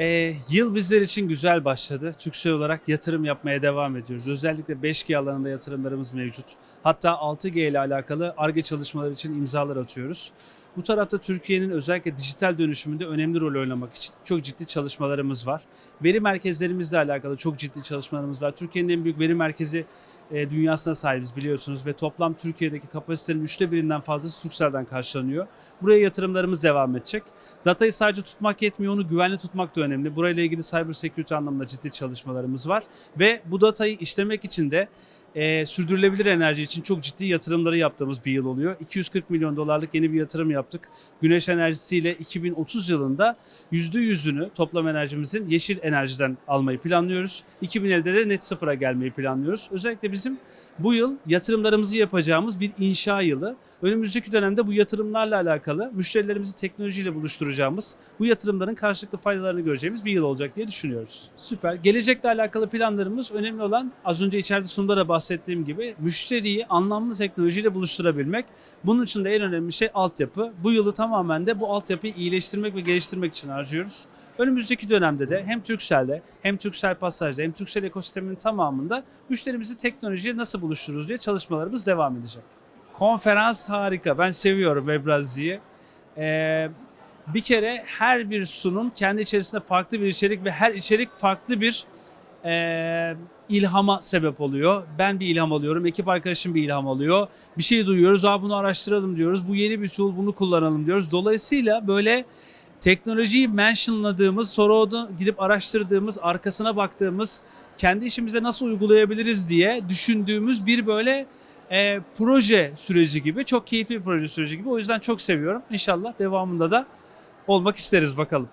Ee, yıl bizler için güzel başladı. Türksel olarak yatırım yapmaya devam ediyoruz. Özellikle 5G alanında yatırımlarımız mevcut. Hatta 6G ile alakalı ARGE çalışmaları için imzalar atıyoruz. Bu tarafta Türkiye'nin özellikle dijital dönüşümünde önemli rol oynamak için çok ciddi çalışmalarımız var. Veri merkezlerimizle alakalı çok ciddi çalışmalarımız var. Türkiye'nin en büyük veri merkezi e, dünyasına sahibiz biliyorsunuz ve toplam Türkiye'deki kapasitenin üçte birinden fazlası Turkcell'den karşılanıyor. Buraya yatırımlarımız devam edecek. Datayı sadece tutmak yetmiyor, onu güvenli tutmak da önemli. Burayla ilgili cyber security anlamında ciddi çalışmalarımız var. Ve bu datayı işlemek için de e, sürdürülebilir enerji için çok ciddi yatırımları yaptığımız bir yıl oluyor. 240 milyon dolarlık yeni bir yatırım yaptık. Güneş enerjisiyle 2030 yılında %100'ünü toplam enerjimizin yeşil enerjiden almayı planlıyoruz. 2050'de de net sıfıra gelmeyi planlıyoruz. Özellikle bizim bu yıl yatırımlarımızı yapacağımız bir inşa yılı. Önümüzdeki dönemde bu yatırımlarla alakalı müşterilerimizi teknolojiyle buluşturacağımız, bu yatırımların karşılıklı faydalarını göreceğimiz bir yıl olacak diye düşünüyoruz. Süper. Gelecekle alakalı planlarımız önemli olan az önce içeride sunumda da bahsettiğim gibi müşteriyi anlamlı teknolojiyle buluşturabilmek. Bunun için de en önemli şey altyapı. Bu yılı tamamen de bu altyapıyı iyileştirmek ve geliştirmek için harcıyoruz. Önümüzdeki dönemde de hem Turkcell'de hem Turkcell Passaj'da hem Turkcell ekosisteminin tamamında müşterimizi teknolojiye nasıl buluştururuz diye çalışmalarımız devam edecek. Konferans harika. Ben seviyorum Webrazi'yi. Ee, bir kere her bir sunum kendi içerisinde farklı bir içerik ve her içerik farklı bir e, ilhama sebep oluyor. Ben bir ilham alıyorum, ekip arkadaşım bir ilham alıyor. Bir şey duyuyoruz, Aa, bunu araştıralım diyoruz. Bu yeni bir tool, bunu kullanalım diyoruz. Dolayısıyla böyle teknolojiyi mentionladığımız, sonra onu gidip araştırdığımız, arkasına baktığımız, kendi işimize nasıl uygulayabiliriz diye düşündüğümüz bir böyle e, proje süreci gibi, çok keyifli bir proje süreci gibi. O yüzden çok seviyorum. İnşallah devamında da olmak isteriz bakalım.